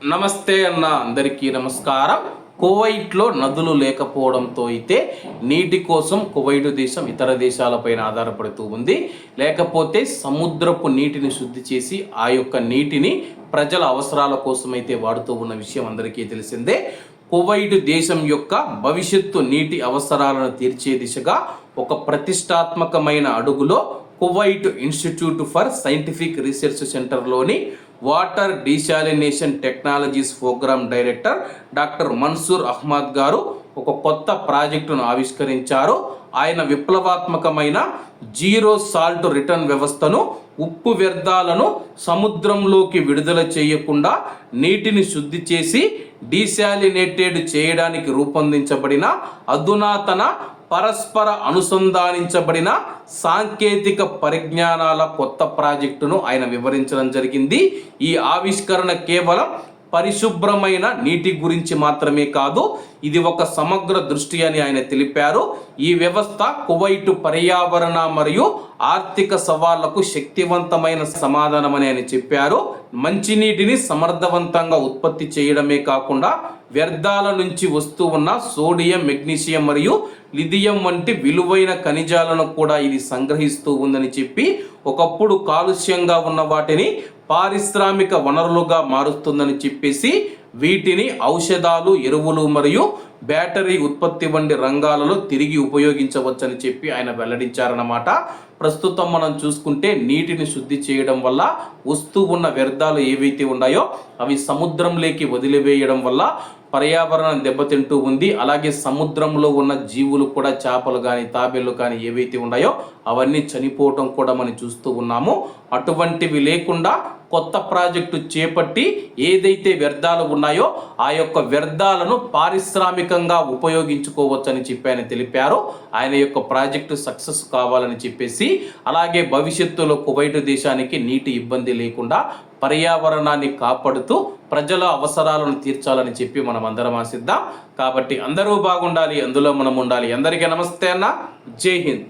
నమస్తే అన్న అందరికీ నమస్కారం. కువైట్లో నదులు లేకపోవడంతో అయితే నీటి కోసం కువైట్ దేశం ఇతర దేశాలపైన ఆధారపడుతూ ఉంది. లేకపోతే సముద్రపు నీటిని శుద్ధి చేసి ఆ యొక్క నీటిని ప్రజల అవసరాల కోసం అయితే వాడుతూ ఉన్న విషయం అందరికీ తెలిసిందే. కువైట్ దేశం యొక్క భవిష్యత్తు నీటి అవసరాలను తీర్చే దిశగా ఒక ప్రతిష్టాత్మకమైన అడుగులో Kuwait institute for scientific research సెంటర్లోని water desalination technologies program director doctor Mansour Ahmad గారు ఒక కొత్త ప్రాజెక్టును ఆవిష్కరించారు. ఆయన విప్లవాత్మకమైన జీరో సాల్ట్ రిటర్న్ వ్యవస్థను ఉప్పు వ్యర్థాలను సముద్రంలోకి విడుదల చేయకుండా నీటిని శుద్ధి చేసి డీశాలినేటెడ్ చేయడానికి రూపొందించబడిన అధునాతన పరస్పర అనుసంధానించబడిన సాంకేతిక పరిజ్ఞానాల కొత్త ప్రాజెక్టును ఆయన వివరించడం జరిగింది. ఈ ఆవిష్కరణ కేవలం పరిశుభ్రమైన నీటి గురించి మాత్రమే కాదు ఇది ఒక సమగ్ర దృష్టి అని ఆయన తెలిపారు. ఈ వ్యవస్థ కువైటు పర్యావరణ మరియు ఆర్థిక సవాళ్ళకు శక్తివంతమైన సమాధానమని ఆయన చెప్పారు. మంచినీటిని సమర్థవంతంగా ఉత్పత్తి చేయడమే కాకుండా వ్యర్థాల నుంచి వస్తూ ఉన్న సోడియం మెగ్నీషియం మరియు లిథియం వంటి విలువైన ఖనిజాలను కూడా ఇది సంగ్రహిస్తూ ఉందని చెప్పి ఒకప్పుడు కాలుష్యంగా ఉన్న వాటిని పారిశ్రామిక వనరులుగా మారుస్తుందని చెప్పేసి వీటిని ఔషధాలు ఎరువులు మరియు బ్యాటరీ ఉత్పత్తి వంటి రంగాలలో తిరిగి ఉపయోగించవచ్చని చెప్పి ఆయన వెల్లడించారన్నమాట. ప్రస్తుతం మనం చూసుకుంటే నీటిని శుద్ధి చేయడం వల్ల వస్తూ ఉన్న వ్యర్థాలు ఏవైతే ఉన్నాయో అవి సముద్రంలోకి వదిలివేయడం వల్ల పర్యావరణం దెబ్బతింటూ ఉంది. అలాగే సముద్రంలో ఉన్న జీవులు కూడా చేపలు కానీ తాబేళ్ళు కానీ ఏవైతే ఉన్నాయో అవన్నీ చనిపోవటం కూడా మనం చూస్తూ ఉన్నాము. అటువంటివి లేకుండా కొత్త ప్రాజెక్టు చేపట్టి ఏదైతే వ్యర్థాలు ఉన్నాయో ఆ యొక్క వ్యర్థాలను పారిశ్రామికంగా ఉపయోగించుకోవచ్చని చెప్పి ఆయన తెలిపారు. ఆయన యొక్క ప్రాజెక్టు సక్సెస్ కావాలని చెప్పేసి అలాగే భవిష్యత్తులో కువైట్ దేశానికి నీటి ఇబ్బంది లేకుండా పర్యావరణాన్ని కాపాడుతూ ప్రజల అవసరాలను తీర్చాలని చెప్పి మనం అందరం ఆశిద్దాం. కాబట్టి అందరూ బాగుండాలి అందులో మనం ఉండాలి. అందరికీ నమస్తే అన్న. జై హింద్.